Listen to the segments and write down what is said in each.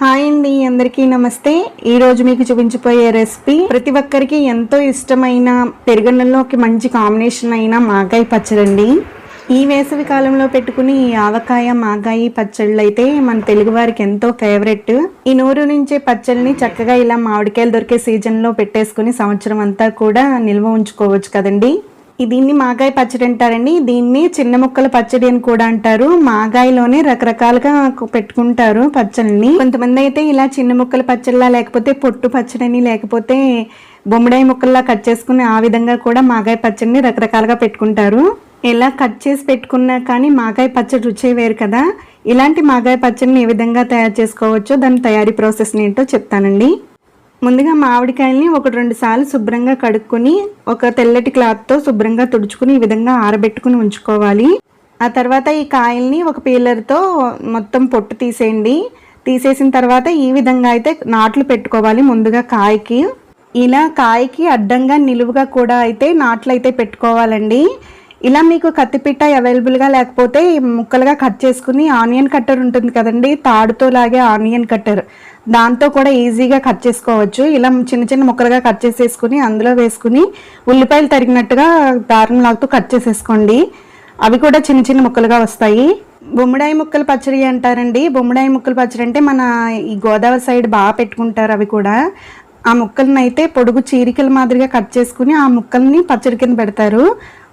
Hi అండి అందరికీ నమస్తే. ఈ రోజు మీకు చూపించిపోయే రెసిపీ ప్రతి ఒక్కరికి ఎంతో ఇష్టమైన పెరుగన్నంలోకి మంచి కాంబినేషన్ అయిన మాగాయ పచ్చడండి. ఈ వేసవి కాలంలో పెట్టుకుని ఈ ఆవకాయ మాగాయి పచ్చళ్ళు అయితే మన తెలుగు వారికి ఎంతో ఫేవరెట్ ఈ నూరు నుంచే పచ్చళ్ళని చక్కగా ఇలా మామిడికాయలు దొరికే సీజన్లో పెట్టేసుకుని సంవత్సరం అంతా కూడా నిల్వ ఉంచుకోవచ్చు కదండి. దీన్ని మాగాయ పచ్చడి అంటారండి. దీన్ని చిన్న ముక్కల పచ్చడి అని కూడా అంటారు. మాగాయలోనే రకరకాలుగా పెట్టుకుంటారు పచ్చడిని కొంతమంది అయితే ఇలా చిన్న ముక్కల పచ్చడిలా లేకపోతే పొట్టు పచ్చడిని లేకపోతే బొమ్మడాయి ముక్కల్లా కట్ చేసుకుని ఆ విధంగా కూడా మాగాయ పచ్చడిని రకరకాలుగా పెట్టుకుంటారు. ఇలా కట్ చేసి పెట్టుకున్నా కానీ మాగాయ పచ్చడి రుచే వేరు కదా. ఇలాంటి మాగాయ పచ్చడిని ఏ విధంగా తయారు చేసుకోవచ్చో దాని తయారీ ప్రాసెస్ని ఏంటో చెప్తానండి. ముందుగా మామిడికాయల్ని ఒకటి రెండు సార్లు శుభ్రంగా కడుక్కొని ఒక తెల్లటి క్లాత్తో శుభ్రంగా తుడుచుకుని ఈ విధంగా ఆరబెట్టుకుని ఉంచుకోవాలి. ఆ తర్వాత ఈ కాయల్ని ఒక పీలర్తో మొత్తం పొట్టు తీసేయండి. తీసేసిన తర్వాత ఈ విధంగా అయితే నాట్లు పెట్టుకోవాలి ముందుగా కాయకి. ఇలా కాయకి అడ్డంగా నిలువుగా కూడా అయితే నాట్లు అయితే పెట్టుకోవాలండి. ఇలా మీకు కత్తిపీట అవైలబుల్గా లేకపోతే ముక్కలుగా కట్ చేసుకుని ఆనియన్ కట్టర్ ఉంటుంది కదండి తాడుతో లాగే ఆనియన్ కట్టర్. దాంతో కూడా ఈజీగా కట్ చేసుకోవచ్చు. ఇలా చిన్న చిన్న ముక్కలుగా కట్ చేసేసుకుని అందులో వేసుకుని ఉల్లిపాయలు తరిగినట్టుగా దారం లాగుతూ కట్ చేసేసుకోండి. అవి కూడా చిన్న చిన్న ముక్కలుగా వస్తాయి. బొమ్మడాయి ముక్కల పచ్చడి అంటారండి. బొమ్మడాయి ముక్కల పచ్చడి అంటే మన ఈ గోదావరి సైడ్ బాగా పెట్టుకుంటారు అవి కూడా. ఆ ముక్కలను అయితే పొడుగు చీరికల మాదిరిగా కట్ చేసుకుని ఆ ముక్కల్ని పచ్చడి కింద పెడతారు.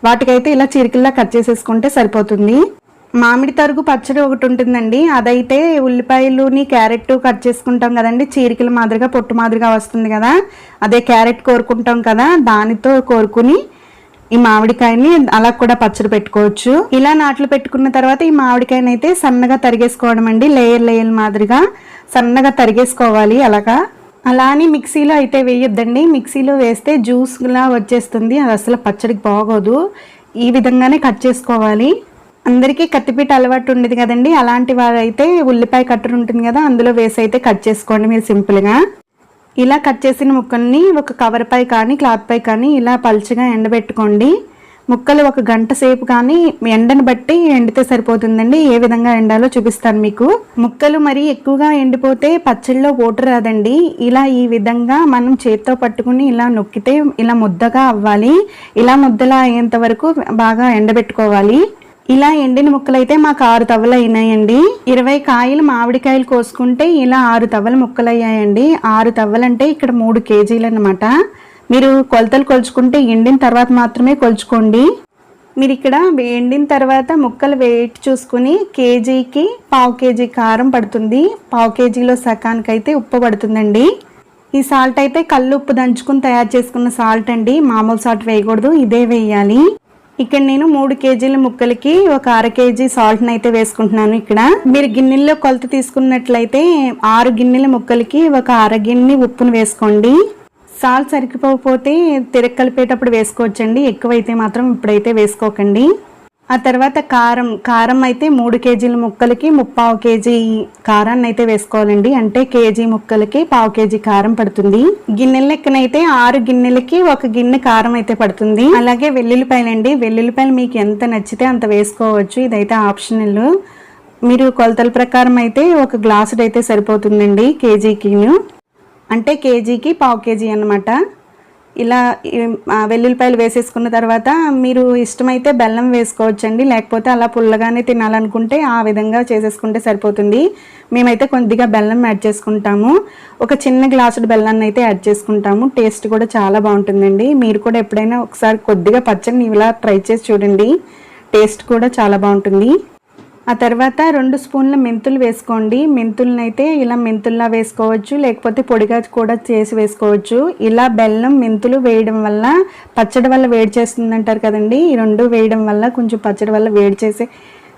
వాటికైతే ఇలా చీరికల్లా కట్ చేసేసుకుంటే సరిపోతుంది. మామిడి తరుగు పచ్చడి ఒకటి ఉంటుందండి. అదైతే ఉల్లిపాయలుని క్యారెట్ కట్ చేసుకుంటాం కదండి. చీరికల మాదిరిగా పొట్టు మాదిరిగా వస్తుంది కదా. అదే క్యారెట్ కోరుకుంటాం కదా. దానితో కోరుకుని ఈ మామిడికాయని అలా కూడా పచ్చడి పెట్టుకోవచ్చు. ఇలా నాట్లు పెట్టుకున్న తర్వాత ఈ మామిడికాయని అయితే సన్నగా తరిగేసుకోవడం అండి. లేయర్ లేయర్ మాదిరిగా సన్నగా తరిగేసుకోవాలి అలాగా. అలా అని మిక్సీలో అయితే వేయొద్దండి. మిక్సీలో వేస్తే జ్యూస్లా వచ్చేస్తుంది. అది అసలు పచ్చడికి బాగోదు. ఈ విధంగానే కట్ చేసుకోవాలి. అందరికీ కత్తిపీట అలవాటు ఉండేది కదండి. అలాంటి వారైతే ఉల్లిపాయ కట్టర్ ఉంటుంది కదా అందులో వేసి అయితే కట్ చేసుకోండి మీరు సింపుల్గా ఇలా కట్ చేసిన ముక్కల్ని ఒక కవర్ పై కానీ క్లాత్ పై కానీ ఇలా పల్చగా ఎండబెట్టుకోండి. ముక్కలు ఒక గంట సేపు కానీ ఎండను బట్టి ఎండితే సరిపోతుందండి. ఏ విధంగా ఎండాలో చూపిస్తాను మీకు. ముక్కలు మరి ఎక్కువగా ఎండిపోతే పచ్చళ్ళలో ఓటు రాదండి. ఇలా ఈ విధంగా మనం చేత్తో పట్టుకుని ఇలా నొక్కితే ఇలా ముద్దగా అవ్వాలి. ఇలా ముద్దలా అయ్యేంత వరకు బాగా ఎండబెట్టుకోవాలి. ఇలా ఎండిన ముక్కలైతే మాకు ఆరు తవ్వలు అయినాయండి ఇరవై కాయలు మామిడికాయలు కోసుకుంటే ఇలా ఆరు తవ్వల ముక్కలు అయ్యాయండి ఆరు తవ్వలంటే ఇక్కడ మూడు కేజీలు అనమాట మీరు కొలతలు కొలుచుకుంటే ఎండిన తర్వాత మాత్రమే కొలుచుకోండి. మీరు ఇక్కడ ఎండిన తర్వాత ముక్కలు వెయిట్ చూసుకుని కేజీకి పావు కేజీ కారం పడుతుంది. పావు కేజీలో సకానికైతే ఉప్పు పడుతుందండి. ఈ సాల్ట్ అయితే కళ్ళు ఉప్పు దంచుకుని తయారు చేసుకున్న సాల్ట్ అండి. మామూలు సాల్ట్ వేయకూడదు. ఇదే వేయాలి. ఇక్కడ నేను మూడు కేజీల ముక్కలకి ఒక అర కేజీ సాల్ట్ని అయితే వేసుకుంటున్నాను ఇక్కడ. మీరు గిన్నెల్లో కొలత తీసుకున్నట్లయితే ఆరు గిన్నెల ముక్కలకి ఒక అర గిన్నె ఉప్పును వేసుకోండి. సాల్ట్ సరిపోకపోతే తిరగ కలిపేటప్పుడు వేసుకోవచ్చండి. ఎక్కువైతే మాత్రం ఇప్పుడైతే వేసుకోకండి. ఆ తర్వాత కారం కారం అయితే మూడు కేజీల ముక్కలకి ముప్పావు కేజీ కారాన్ని అయితే వేసుకోవాలండి. అంటే కేజీ ముక్కలకి పావు కేజీ కారం పడుతుంది. గిన్నెల లెక్కనైతే ఆరు గిన్నెలకి ఒక గిన్నె కారం అయితే పడుతుంది. అలాగే వెల్లుల్లిపాయలండి. వెల్లుల్లిపాయలు మీకు ఎంత నచ్చితే అంత వేసుకోవచ్చు. ఇదైతే ఆప్షనల్. మీరు కొలతల ప్రకారం అయితే ఒక గ్లాసుడు అయితే సరిపోతుందండి కేజీకిను. అంటే కేజీకి పావు కేజీ అన్నమాట. ఇలా వెల్లుల్లిపాయలు వేసేసుకున్న తర్వాత మీరు ఇష్టమైతే బెల్లం వేసుకోవచ్చండి. లేకపోతే అలా పుల్లగానే తినాలనుకుంటే ఆ విధంగా చేసేసుకుంటే సరిపోతుంది. మేమైతే కొద్దిగా బెల్లం యాడ్ చేసుకుంటాము. ఒక చిన్న గ్లాసుడు బెల్లాన్ని అయితే యాడ్ చేసుకుంటాము. టేస్ట్ కూడా చాలా బాగుంటుందండి. మీరు కూడా ఎప్పుడైనా ఒకసారి కొద్దిగా పచ్చడిని ఇలా ట్రై చేసి చూడండి. టేస్ట్ కూడా చాలా బాగుంటుంది. ఆ తర్వాత రెండు స్పూన్ల మెంతులు వేసుకోండి. మెంతులనైతే అయితే ఇలా మెంతుల్లా వేసుకోవచ్చు లేకపోతే పొడిగా కూడా చేసి వేసుకోవచ్చు. ఇలా బెల్లం మెంతులు వేయడం వల్ల పచ్చడి వల్ల వేడి చేస్తుంది అంటారు కదండి. ఈ రెండు వేయడం వల్ల కొంచెం పచ్చడి వల్ల వేడి చేసే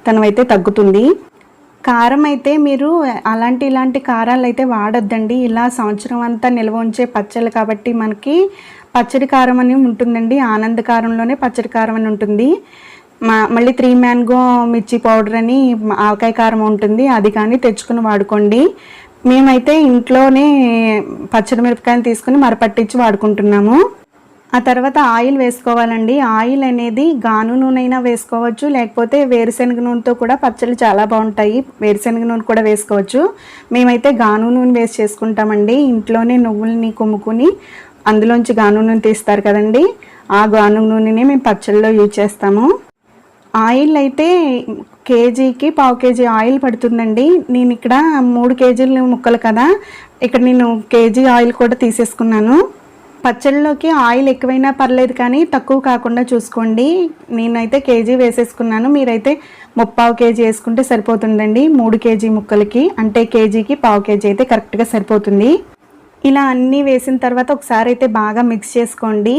తనమైతే తగ్గుతుంది. కారం అయితే మీరు అలాంటి ఇలాంటి కారాలు అయితే వాడొద్దండి. ఇలా సంవత్సరం అంతా నిల్వ ఉంచే పచ్చళ్ళు కాబట్టి మనకి పచ్చడి కారం అని ఉంటుందండి. ఆనంద కారంలోనే పచ్చడి కారం అని ఉంటుంది. మా మళ్ళీ త్రీ మ్యాంగో మిర్చి పౌడర్ అని ఆవకాయ కారం ఉంటుంది అది కానీ తెచ్చుకుని వాడుకోండి. మేమైతే ఇంట్లోనే పచ్చడి మిరపకాయలు తీసుకుని మరపట్టించి వాడుకుంటున్నాము. ఆ తర్వాత ఆయిల్ వేసుకోవాలండి. ఆయిల్ అనేది గాను నూనె అయినా వేసుకోవచ్చు లేకపోతే వేరుశనగ నూనెతో కూడా పచ్చళ్ళు చాలా బాగుంటాయి. వేరుశనగ నూనె కూడా వేసుకోవచ్చు. మేమైతే గాను నూనె వేసి చేసుకుంటామండి. ఇంట్లోనే నువ్వుల్ని కొమ్ముకుని అందులోంచి గాను నూనె తీస్తారు కదండి. ఆ గాను నూనెని మేము పచ్చళ్ళలో యూజ్ చేస్తాము. ఆయిల్ అయితే కేజీకి పావు కేజీ ఆయిల్ పడుతుందండి. నేను ఇక్కడ మూడు కేజీలు ముక్కలు కదా. ఇక్కడ నేను కేజీ ఆయిల్ కూడా తీసేసుకున్నాను. పచ్చళ్ళలోకి ఆయిల్ ఎక్కువైనా పర్లేదు కానీ తక్కువ కాకుండా చూసుకోండి. నేనైతే కేజీ వేసేసుకున్నాను. మీరైతే ముప్పావు కేజీ వేసుకుంటే సరిపోతుందండి మూడు కేజీ ముక్కలకి. అంటే కేజీకి పావు కేజీ అయితే కరెక్ట్గా సరిపోతుంది. ఇలా అన్నీ వేసిన తర్వాత ఒకసారి అయితే బాగా మిక్స్ చేసుకోండి.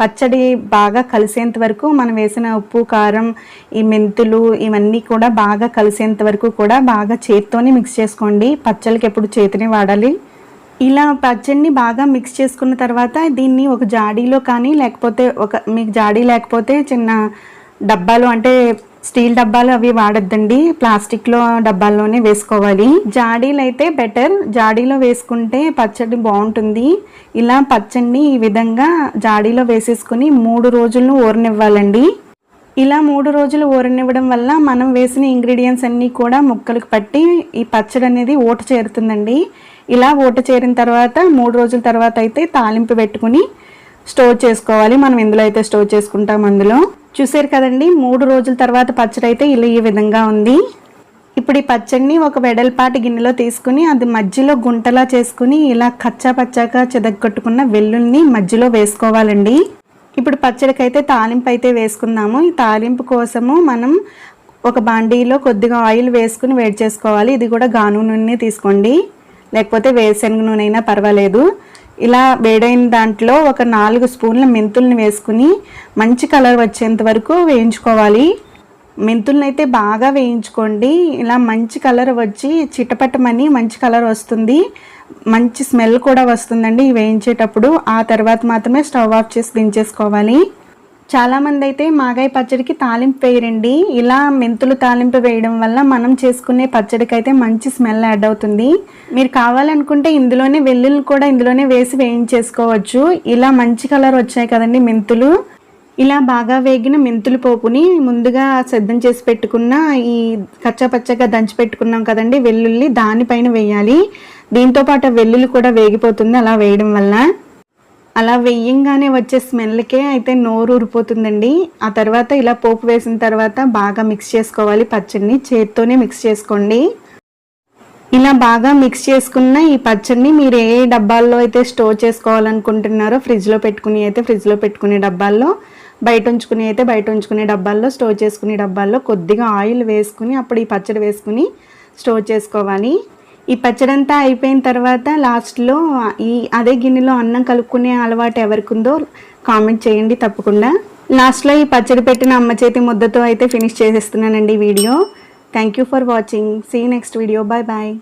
పచ్చడి బాగా కలిసేంత వరకు మనం వేసిన ఉప్పు కారం ఈ మెంతులు ఇవన్నీ కూడా బాగా కలిసేంత వరకు కూడా బాగా చేతితోనే మిక్స్ చేసుకోండి. పచ్చళ్ళకి ఎప్పుడు చేతిని వాడాలి. ఇలా పచ్చడిని బాగా మిక్స్ చేసుకున్న తర్వాత దీన్ని ఒక జాడీలో కానీ లేకపోతే ఒక మీకు జాడీ లేకపోతే చిన్న డబ్బాలు అంటే స్టీల్ డబ్బాలు అవి వాడద్దండి. ప్లాస్టిక్లో డబ్బాల్లోనే వేసుకోవాలి. జాడీలు అయితే బెటర్. జాడీలో వేసుకుంటే పచ్చడి బాగుంటుంది. ఇలా పచ్చడిని ఈ విధంగా జాడీలో వేసేసుకుని మూడు రోజులను ఊరనివ్వాలండి ఇలా మూడు రోజులు ఊరనివ్వడం వల్ల మనం వేసిన ఇంగ్రీడియంట్స్ అన్నీ కూడా ముక్కలకు పట్టి ఈ పచ్చడి అనేది ఓట చేరుతుందండి. ఇలా ఓట చేరిన తర్వాత మూడు రోజుల తర్వాత అయితే తాలింపు పెట్టుకుని స్టోర్ చేసుకోవాలి. మనం ఎందులో అయితే స్టోర్ చేసుకుంటాం అందులో. చూసారు కదండి మూడు రోజుల తర్వాత పచ్చడి అయితే ఇలా ఈ విధంగా ఉంది. ఇప్పుడు ఈ పచ్చడిని ఒక వెడల్పాటి గిన్నెలో తీసుకుని అది మధ్యలో గుంటలా చేసుకుని ఇలా కచ్చా పచ్చాగా చెదగొట్టుకున్న వెల్లుల్ని మధ్యలో వేసుకోవాలండి. ఇప్పుడు పచ్చడికి అయితే తాలింపు అయితే వేసుకుందాము. ఈ తాలింపు కోసము మనం ఒక బాండీలో కొద్దిగా ఆయిల్ వేసుకుని వేడి చేసుకోవాలి. ఇది కూడా గాను నూనె తీసుకోండి. లేకపోతే వేరుశనగ నూనె అయినా పర్వాలేదు. ఇలా వేడైన దాంట్లో ఒక నాలుగు స్పూన్ల మెంతుల్ని వేసుకుని మంచి కలర్ వచ్చేంత వరకు వేయించుకోవాలి. మెంతుల్ని అయితే బాగా వేయించుకోండి. ఇలా మంచి కలర్ వచ్చి చిటపటమని మంచి కలర్ వస్తుంది. మంచి స్మెల్ కూడా వస్తుందండి వేయించేటప్పుడు. ఆ తర్వాత మాత్రమే స్టవ్ ఆఫ్ చేసి దించేసుకోవాలి. చాలామంది అయితే మాగాయ పచ్చడికి తాలింపు వేయరండి. ఇలా మెంతులు తాలింపు వేయడం వల్ల మనం చేసుకునే పచ్చడికి అయితే మంచి స్మెల్ యాడ్ అవుతుంది. మీరు కావాలనుకుంటే ఇందులోనే వెల్లుల్లి కూడా ఇందులోనే వేసి వేయించేసుకోవచ్చు. ఇలా మంచి కలర్ వచ్చాయి కదండి మెంతులు. ఇలా బాగా వేగిన మెంతుల పోపుని ముందుగా సిద్ధం చేసి పెట్టుకున్న ఈ కచ్చాపచ్చగా దంచి పెట్టుకున్నాం కదండి వెల్లుల్లి దానిపైన వేయాలి. దీంతో పాటు వెల్లుల్లి కూడా వేగిపోతుంది అలా వేయడం వల్ల. అలా వెయ్యంగానే వచ్చే స్మెల్కే అయితే నోరు ఊరిపోతుందండి. ఆ తర్వాత ఇలా పోపు వేసిన తర్వాత బాగా మిక్స్ చేసుకోవాలి. పచ్చడిని చేత్తోనే మిక్స్ చేసుకోండి. ఇలా బాగా మిక్స్ చేసుకున్న ఈ పచ్చడిని మీరు ఏ డబ్బాల్లో అయితే స్టోర్ చేసుకోవాలనుకుంటున్నారో ఫ్రిడ్జ్లో పెట్టుకుని అయితే ఫ్రిడ్జ్లో పెట్టుకునే డబ్బాల్లో బయట ఉంచుకుని అయితే బయట ఉంచుకునే డబ్బాల్లో స్టోర్ చేసుకునే డబ్బాల్లో కొద్దిగా ఆయిల్ వేసుకుని అప్పుడు ఈ పచ్చడి వేసుకుని స్టోర్ చేసుకోవాలి. ఈ పచ్చడంతా అయిపోయిన తర్వాత లాస్ట్లో ఈ అదే గిన్నెలో అన్నం కలుపుకునే అలవాటు ఎవరికి ఉందో కామెంట్ చేయండి తప్పకుండా. లాస్ట్లో ఈ పచ్చడి పెట్టిన అమ్మ చేతి ముద్దతో అయితే finish చేసేస్తున్నానండి video. Thank you for watching see next video bye bye